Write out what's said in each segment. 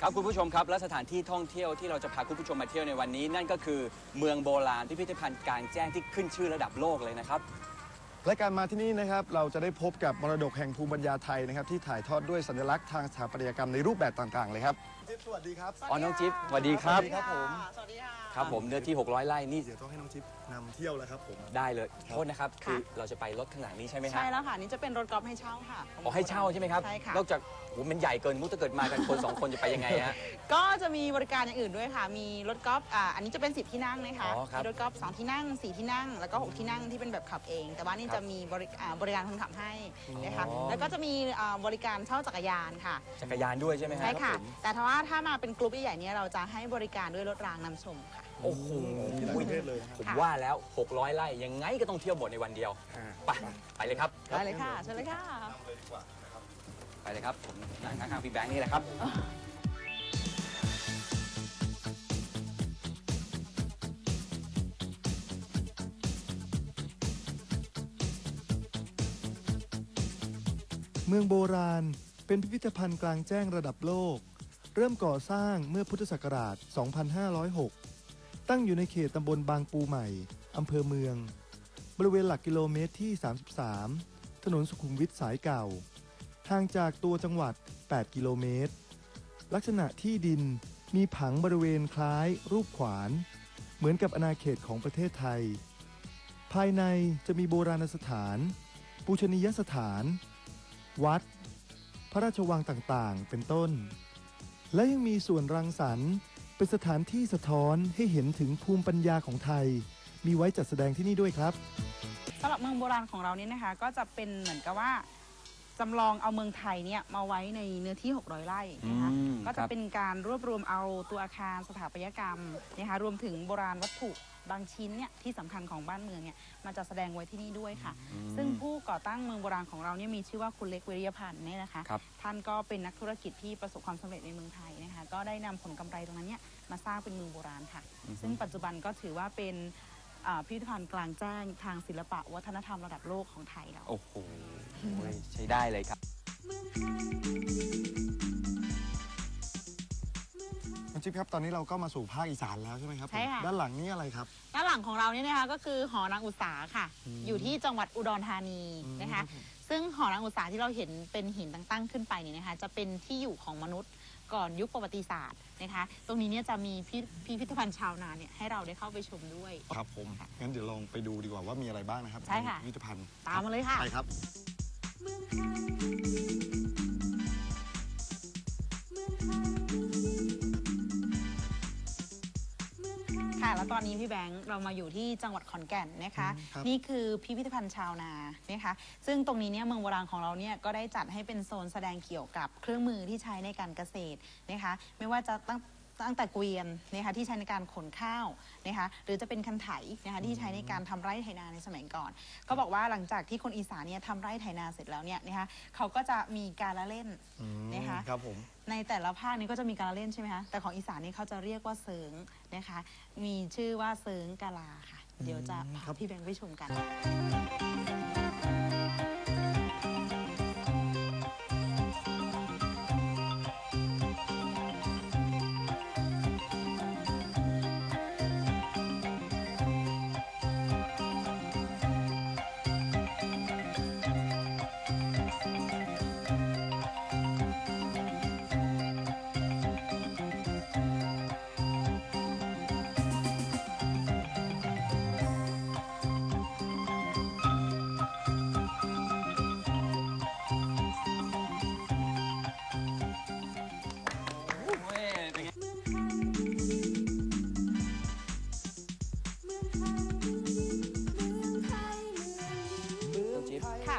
ครับคุณผู้ชมครับและสถานที่ท่องเที่ยวที่เราจะพาคุณผู้ชมมาเที่ยวในวันนี้ นั่นก็คือเมืองโบราณพิพิธภัณฑ์กลางแจ้งที่ขึ้นชื่อระดับโลกเลยนะครับ และการมาที่นี่นะครับ เราจะได้พบกับมรดกแห่งภูมิปัญญาไทยนะครับที่ถ่ายทอดด้วยสัญลักษณ์ทางสถาปัตยกรรมในรูปแบบต่างๆเลยครับจิ๊บสวัสดีครับอ๋อน้องจิ๊บสวัสดีครับ สวัสดีครับผม สวัสดี ค่ะครับผมเนื้อที่ 600ไร่นี่เดี๋ยวต้องให้น้องจิ๊บนำเที่ยวแล้วครับผม ได้เลยโทษนะครับค่ะ คือเราจะไปรถข้างหลังนี้ใช่ไหมฮะใช่แล้วค่ะ นี่จะเป็นรถกอล์ฟให้เช่าค่ะอ๋อให้เช่าใช่ไหมครับ ใช่ค่ะ นอกจากโหมันใหญ่เกินมุกถ้าเกิดมากันคน สองคนจะไปยังไงฮะ ก็จะมีบริการอย่างอื่นด้วยค่ะ มีรถกอล์ฟอ่าอันนี้จะเป็น 10 ที่นั่งนะคะอ๋อครับมีรถกอล์ฟ2ที่นั่ง 4 ที่นั่ง แล้วก็ 6 ที่นั่งที่เป็นแบบขับเอง แต่ว่านี่ครับจะมีบริอ่าบริการคนขับให้นะคะ อ๋อ แล้วก็จะมีอ่าบริการเช่าจักรยานค่ะ จักรยานด้วยใช่ไหมฮะใช่ค่ะ รับผมแต่ถ้าว่าถ้ามาเป็นกลุ่มใหญ่ๆเนี่ยเราจะให้บริการด้วยรถรางนำชมค่ะ โอ้โหมีหลายประเทศเลยนะครับ ผมว่าแล้ว 600 ไร่ยังไงก็ต้องเที่ยวหมดในวันเดียวอ่า ไปไปเลยครับ ได้เลยค่ะเชิญเลยค่ะ ไปเลยครับผมนั่งข้างๆพี่แบงค์นี่แหละครับ เมืองโบราณเป็นพิพิธภัณฑ์กลางแจ้งระดับโลก เริ่มก่อสร้างเมื่อพุทธศักราช 2506 ตั้งอยู่ในเขตตำบลบางปูใหม่ อำเภอเมือง บริเวณหลักกิโลเมตรที่ 33 ถนนสุขุมวิทสายเก่า ห่างจากตัวจังหวัด 8 กิโลเมตร ลักษณะที่ดินมีผังบริเวณคล้าย รูปขวาน เหมือนกับอาณาเขตของประเทศไทย ภายในจะมีโบราณสถาน ปูชนียสถาน วัด พระราชวังต่างๆ เป็นต้น และยังมีส่วนรังสรรค์ เป็นสถานที่สะท้อนให้เห็นถึงภูมิปัญญาของไทย มีไว้จัดแสดงที่นี่ด้วยครับ สำหรับเมืองโบราณของเราเนี่ยนะคะ ก็จะเป็นเหมือนกับว่า จำลองเอาเมืองไทยเนี่ยมาไว้ในเนื้อที่ 600 ไร่นะคะอืมก็ครัจะบ เป็นการรวบรวมเอาตัวอาคารสถาปัตยกรรมนะคะรวมถึงโบราณวัตถุบางชิ้นเนี่ยที่สำคัญของบ้านเมืองเนี่ยมาจัดแสดงไว้ที่นี่ด้วยค่ะ ซึ่งผู้ก่อตั้งเมืองโบราณของเราเนี่ยมีชื่อว่าคุณเล็กเวริยพันธ์เนี่ยนะคะ ครับ ท่านก็เป็นนักธุรกิจที่ประสบความสำเร็จในเมืองไทยนะคะ ก็ได้นำผลกำไรตรงนั้นเนี่ยมาสร้างเป็นเมืองโบราณค่ะ ซึ่งปัจจุบันก็ถือว่าเป็น อ่าพิพิธภัณฑ์กลางแจ้งทางศิลปะวัฒนธรรมระดับโลกของไทยเราโอ้โหใช้ได้เลยครับน้องจิ๊บครับ ตอนนี้เราก็มาสู่ภาคอีสานแล้วใช่ไหมครับผมใช่ค่ะ ด้านหลังนี้อะไรครับ ด้านหลังของเราเนี่ยนะคะก็คือหอนางอุตสาค่ะอยู่ที่จังหวัดอุดรธานีนะคะซึ่งหอนางอุตสาที่เราเห็นเป็นหินตั้งๆขึ้นไปเนี่ยนะคะ จะเป็นที่อยู่ของมนุษย์ ก่อนยุคประวัติศาสตร์นะคะ ตรงนี้เนี่ยจะมีพิพิพิธภัณฑ์ชาวนาเนี่ยให้เราได้เข้าไปชมด้วย ครับผม งั้นเดี๋ยวลองไปดูดีกว่าว่ามีอะไรบ้างนะครับใช่ค่ะนพิพิธภัณฑ์ตามมาเลยค่ะ ไปครับค่ะ แล้วตอนนี้พี่แบงค์เรามาอยู่ที่จังหวัดขอนแก่นนะคะอืมครับ นี่คือพิพิธภัณฑ์ชาวนานะคะ ซึ่งตรงนี้เนี่ยเมืองโบราณของเราเนี่ยก็ได้จัดให้เป็นโซนแสดงเกี่ยวกับเครื่องมือที่ใช้ในการเกษตรนะคะ ไม่ว่าจะตั้ง ตั้งแต่เกวียนนะคะที่ใช้ในการขนข้าวนะคะหรือจะเป็นคันไถนะคะที่ใช้ในการทำไร่ไถนาในสมัยก่อนก็บอกว่าหลังจากที่คนอีสานเนี่ยทำไร่ไถนาเสร็จแล้วเนี่ยนะคะเขาก็จะมีการละเล่นอืมนะคะ ครับผม ในแต่ละภาคนี้ก็จะมีการละเล่นใช่ไหมคะ แต่ของอีสานนี่เขาจะเรียกว่าเสิงนะคะ มีชื่อว่าเสิงกาลาค่ะ เดี๋ยวจะพาพี่แบงค์ไปชมกันจิ๊บ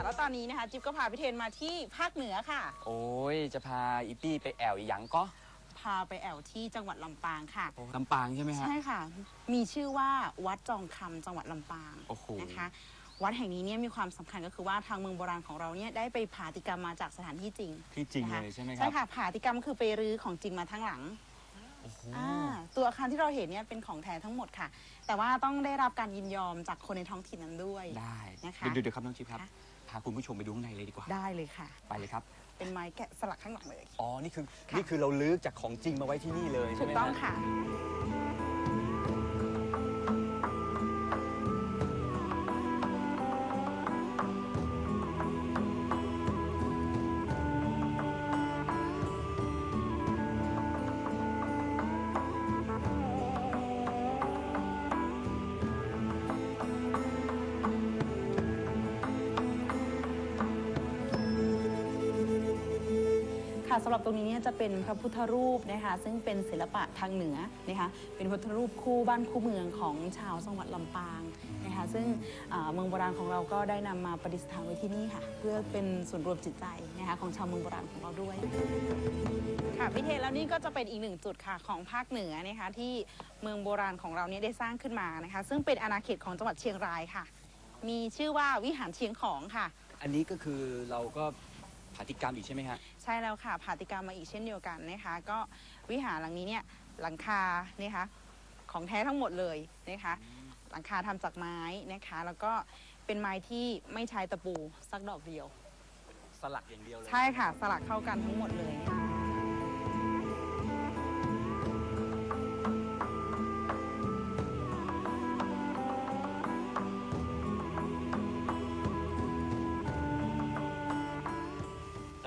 แล้วตอนนี้นะคะจิ๊บก็พาพี่เทนมาที่ภาคเหนือค่ะ โอ้ย จะพาอีปี้ไปแอวอีหยังก็พาไปแอวที่จังหวัดลำปางค่ะ ลำปางใช่ไหมฮะ ใช่ค่ะ มีชื่อว่าวัดจองคำจังหวัดลำปางโอ้โห นะคะ วัดแห่งนี้เนี่ยมีความสำคัญก็คือว่าทางเมืองโบราณของเราเนี่ยได้ไปผาติกรรมมาจากสถานที่จริงที่จริงนะคะเลยใช่ไหมครัใช่ค่ะผาติกรรมคือไปรื้อของจริงมาทั้งหลัง โอ้โห อ่าตัวอาคารที่เราเห็นเนี่ยเป็นของแท้ทั้งหมดค่ะ แต่ว่าต้องได้รับการยินยอมจากคนในท้องถิ่นนั้นด้วย ได้นะคะ เดี๋ยวเดี๋ยวครับน้องจิ๊บครับ ค่ะพาคุณผู้ชมไปดูข้างในเลยดีกว่า ได้เลยค่ะ ไปเลยครับ เป็นไม้แกะสลักข้างหลังเลย อ๋อ นี่คือค่ะนี่คือเราลื้อจากของจริงมาไว้ที่นี่เลยถูใช่กไหมต้องฮะ ค่ะ ค่ะสำหรับตรงนี้เนี่ยจะเป็นพระพุทธรูปนะคะซึ่งเป็นศิลปะทางเหนือนะคะเป็นพระพุทธรูปคู่บ้านคู่เมืองของชาวจังหวัดลำปางนะคะซึ่งอ่าเมืองโบราณของเราก็ได้นำมาประดิษฐานไว้ที่นี่ค่ะ เพื่อเป็นส่วนย์รวมจิตใจนะคะของชาวเมืองโบราณของเราด้วย ค่ะพี่เทแล้วนี่ก็จะเป็นอีกหนึ่งจุดค่ะของภาคเหนือนะคะที่เมืองโบราณของเราเนี่ยได้สร้างขึ้นมานะคะ ซึ่งเป็นอาณาเขตของจังหวัดเชียงรายค่ะ มีชื่อว่าวิหารเชียงของค่ะ อันนี้ก็คือเราก็ ผาติกรรมอีกใช่ไหมฮะ ใช่แล้วค่ะผาติกรรมมาอีกเช่นเดียวกันนะคะ ก็วิหารหลังนี้เนี่ยหลังคานะคะของแท้ทั้งหมดเลยนะคะ หลังคาทำจากไม้นะคะ แล้วก็เป็นไม้ที่ไม่ใช้ตะปูสักดอกเดียว สลักอย่างเดียวเลย ใช่ค่ะ สลักเข้ากันทั้งหมดเลยแล้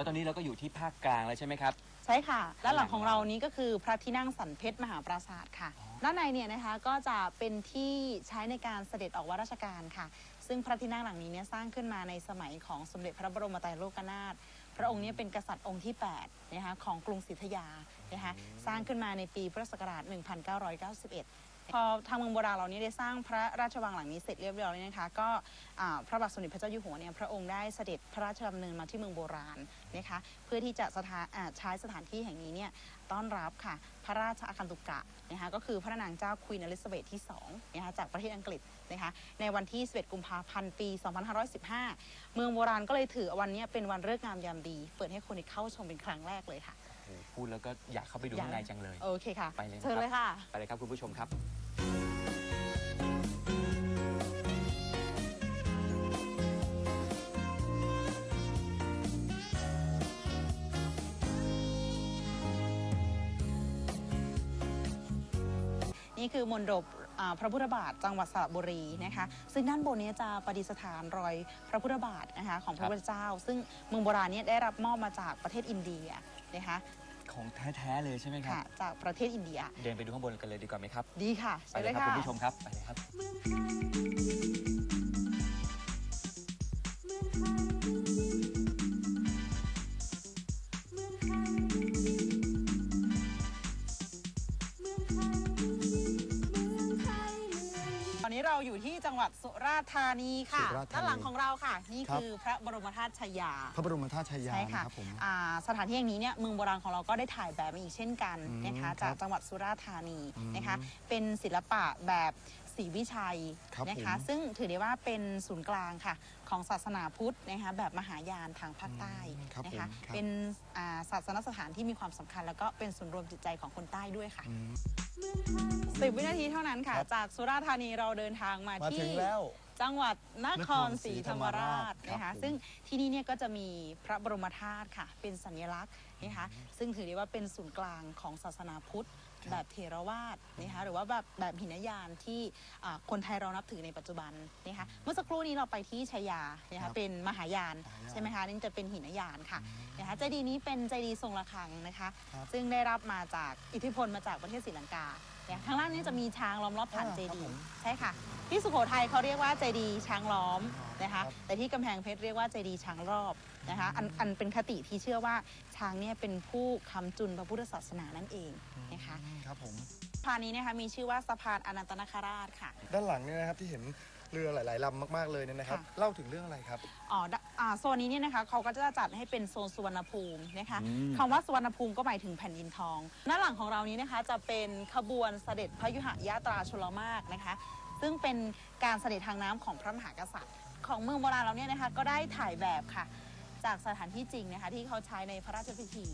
ตอนนี้เราก็อยู่ที่ภาคกลางแล้วใช่ไหมครับ ใช่ค่ะ ด้านหลังของเรานี้ก็คือพระที่นั่งสันเพชรมหาปราสาทค่ะ ด้านในเนี่ยนะคะก็จะเป็นที่ใช้ในการเสด็จออกว่าราชการค่ะ ซึ่งพระที่นั่งหลังนี้เนี่ยสร้างขึ้นมาในสมัยของสมเด็จพระบรมไตรโลกนาถ พระองค์เนี้เป็นกษัตริย์องค์ที่8นะคะของกรุงศรีอยุธยานะคะ สร้างขึ้นมาในปีพุทธศักราช 1991 พอทางเมืองโบราณเรานี้ได้สร้างพระราชวังหลังนี้เสร็จเรียบร้อยแล้วนะคะ ก็พระบาทสมเด็จพระเจ้าอยู่หัวเนี่ยพระองค์ได้เสด็จพระราชดำเนินมาที่เมืองโบราณนะคะเพื่อที่จะสถานใช้สถานที่แห่งนี้เนี่ยต้อนรับค่ะ พระราชอาคันตุกะนะคะก็คือพระนางเจ้าควีนอลิซาเบธที่2นะคะจากประเทศอังกฤษนะคะในวันที่ 11 กุมภาพันธ์ ปี 2515 เมืองโบราณก็เลยถือวันนี้เป็นวันเลิกงามยามดี เปิดให้คนได้เข้าชมเป็นครั้งแรกเลยค่ะ หพูดแล้วก็อยากเข้าไปดูข้างในจังเลย โอเคค่ะไปเลยนะครับเชิญเลยค่ะ ไปเลยครับคุณผู้ชมครับ นี่คือมณฑปอ่าพระพุทธบาทจังหวัดสระบุรีนะคะซึ่งด้านบนเนี้จะประดิษฐานรอยพระพุทธบาทนะคะของพระพุทธเจ้า ซึ่งเมืองโบราณเนี้ได้รับมอบมาจากประเทศอินเดียนะคะ ของแท้ๆเลยใช่ไหมครับ ค่ะ จากประเทศอินเดีย เดินไปดูข้างบนกันเลยดีกว่าไหมครับ ดีค่ะไปใช่เลเลยยครับค่ะคุณผู้ชมครับ ไปเลยครับตอ นนี้เราอยู่ที่จังหวัดสุราษฎร์ธานีค่ะ สุราษฎร์ธานีด้านหลังของเราค่ะ นี่ครับ คือพระบรมธาตุชายา พระบรมธาตุชัยยาใช่นะค่ะครับผม อ่าสถานที่แห่งนี้เนี่ยเมืองโบราณของเราก็ได้ถ่ายแบบมาอีกเช่นกันอืมนะคะครัจากบจังหวัดสุราษฎร์ธานีอืมนะคะ เป็นศิลปะแบบศรีวิชัยครับนะคะ ผม ซึ่งถือได้ว่าเป็นศูนย์กลางค่ะ ของศาสนาพุทธนะคะแบบมหายานทางภาคใต้อืมครับนะคะผมครับ เป็นอ่าศาสนสถานที่มีความสำคัญ แล้วก็เป็นศูนย์รวมจิตใจของคนใต้ด้วยค่ะ อืม สิบวินาทีเท่านั้นค่ะ ครับ จากสุราษฎร์ธานีเราเดินทางมามาที่ ถึงแล้ว จังหวัดนครศรีธรรมราชนครศรีธรรมราชนะครัคะบผม ซึ่งที่นี่เนี่ยก็จะมีพระบรมธาตุค่ะ เป็นสัญลักษณ์นะคะซึ่งถือได้ว่าเป็นศูนย์กลางของศาสนาพุทธแบบเทรวาสนะคะหรือว่าแบบแบบหินยานที่อ่าคนไทยเรานับถือในปัจจุบันนะคะเมื่อสักครู่นี้เราไปที่ชัยยานะครัคะบเป็นมหายานมหายานใช่ไหมคะนี่จะเป็นหินยานค่ะนะคะเจดีย์นี้เป็นเจดีย์ทรงระฆังนะคะ ครับ ซึ่งได้รับมาจากอิทธิพลมาจากประเทศศรีลังกาเนี่ยข้างล่างนี้จะมีช้างล้อมรอบฐานอ่าเจครับดีผมย์ใช่ค่ะ ที่สุโขทัยเขาเรียกว่าเจดีย์ช้างล้อม นะคะครับ แต่ที่กำแพงเพชรเรียกว่าเจดีย์ช้างรอบนะคะอันอันเป็นคติที่เชื่อว่าช้างเนี่ยเป็นผู้ค้ำจุนพระพุทธศาสนานั่นเองนะคะอืมครับผมสะพานนี้นะคะมีชื่อว่าสะพานอนันตนาคราชค่ะ ด้านหลังเนี่ยนะครับที่เห็นเรือหลายๆลำมากๆเลยเนี่ยนะครับ ค่ะ เล่าถึงเรื่องอะไรครับ อ๋อดอ่าโซนนี้เนี่ยนะคะเขาก็จะจัดให้เป็นโซนสุวรรณภูมินะคะอืมคำว่าสุวรรณภูมิก็หมายถึงแผ่นดินทองด้านหลังของเรานี้นะคะจะเป็นขบวนเสด็จพระยุหยาตราชลมากนะคะ ซึ่งเป็นการเสด็จทางน้ำของพระมหากษัตริย์ ของเมืองโบราณเราเนี่ยนะคะก็ได้ถ่ายแบบค่ะ จากสถานที่จริงนะคะที่เขาใช้ในพระราชพิธี